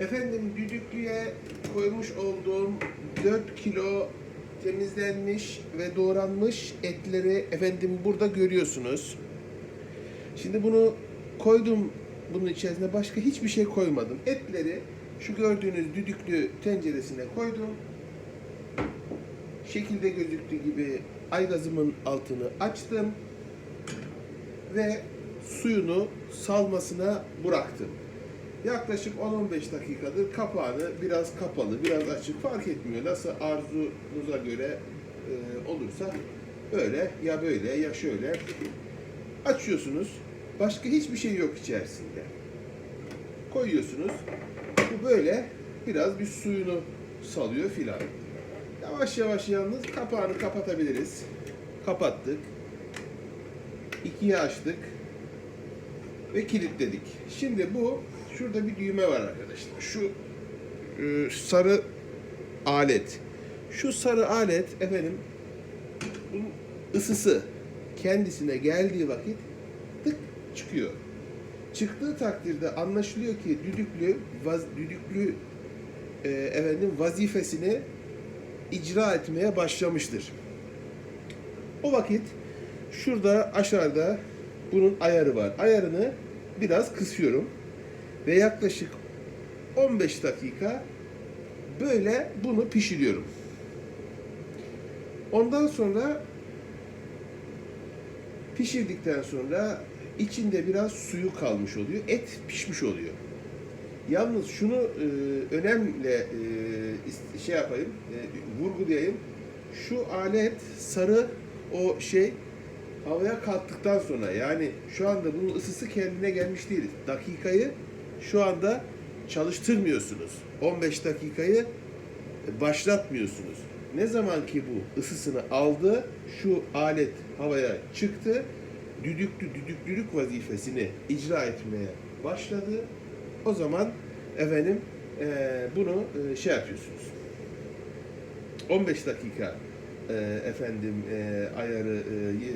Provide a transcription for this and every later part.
Efendim düdüklüye koymuş olduğum 4 kilo temizlenmiş ve doğranmış etleri efendim burada görüyorsunuz. Şimdi bunu koydum bunun içerisine başka hiçbir şey koymadım. Etleri şu gördüğünüz düdüklü tenceresine koydum. Şekilde gözüktüğü gibi aygazımın altını açtım ve suyunu salmasına bıraktım. Yaklaşık 10-15 dakikadır kapağını biraz kapalı, biraz açık fark etmiyor. Nasıl arzunuza göre e, olursa böyle ya böyle ya şöyle açıyorsunuz. Başka hiçbir şey yok içerisinde. Koyuyorsunuz. Bu böyle biraz bir suyunu salıyor filan. Yavaş yavaş yalnız kapağını kapatabiliriz. Kapattık. İkiye açtık ve kilitledik. Şimdi bu şurada bir düğme var arkadaşlar. Şu e, sarı alet. Şu sarı alet efendim bunun ısısı kendisine geldiği vakit tık çıkıyor. Çıktığı takdirde anlaşılıyor ki düdüklü vaz, düdüklü e, efendim vazifesini icra etmeye başlamıştır. O vakit şurada aşağıda bunun ayarı var. Ayarını biraz kısıyorum ve yaklaşık 15 dakika böyle bunu pişiriyorum. Ondan sonra pişirdikten sonra içinde biraz suyu kalmış oluyor. Et pişmiş oluyor. Yalnız şunu e, önemli e, şey yapayım, e, vurgulayayım. Şu alet sarı o şey havaya kalktıktan sonra yani şu anda bunun ısısı kendine gelmiş değil. Dakikayı şu anda çalıştırmıyorsunuz. 15 dakikayı başlatmıyorsunuz. Ne zaman ki bu ısısını aldı, şu alet havaya çıktı, düdüklü düdüklülük vazifesini icra etmeye başladı. O zaman efendim eee, bunu eee, şey yapıyorsunuz. 15 dakika eee, efendim eee, ayarı eee,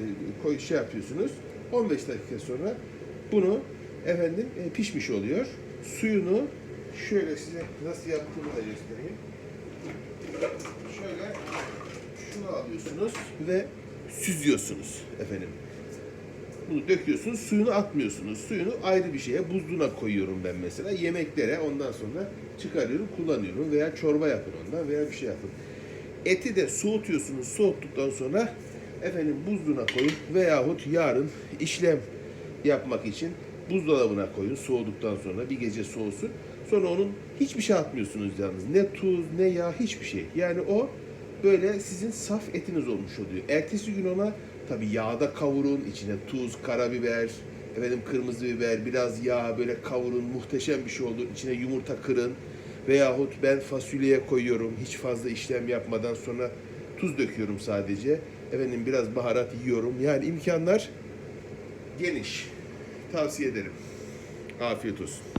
koy şey yapıyorsunuz. 15 dakika sonra bunu efendim eee, pişmiş oluyor. Suyunu şöyle size nasıl yaptığımı da göstereyim. Şöyle şunu alıyorsunuz ve süzüyorsunuz efendim. Bunu döküyorsunuz, suyunu atmıyorsunuz. Suyunu ayrı bir şeye, buzluğuna koyuyorum ben mesela. Yemeklere ondan sonra çıkarıyorum, kullanıyorum veya çorba yapın ondan veya bir şey yapın. Eti de soğutuyorsunuz, soğuttuktan sonra efendim buzluğuna koyun veyahut yarın işlem yapmak için buzdolabına koyun soğuduktan sonra bir gece soğusun. Sonra onun hiçbir şey atmıyorsunuz yalnız. Ne tuz, ne yağ, hiçbir şey. Yani o böyle sizin saf etiniz olmuş oluyor. Ertesi gün ona tabi yağda kavurun, içine tuz, karabiber, efendim kırmızı biber, biraz yağ böyle kavurun, muhteşem bir şey olur. İçine yumurta kırın veyahut ben fasulyeye koyuyorum hiç fazla işlem yapmadan sonra tuz döküyorum sadece. Efendim biraz baharat yiyorum. Yani imkanlar geniş. Tavsiye ederim. Afiyet olsun.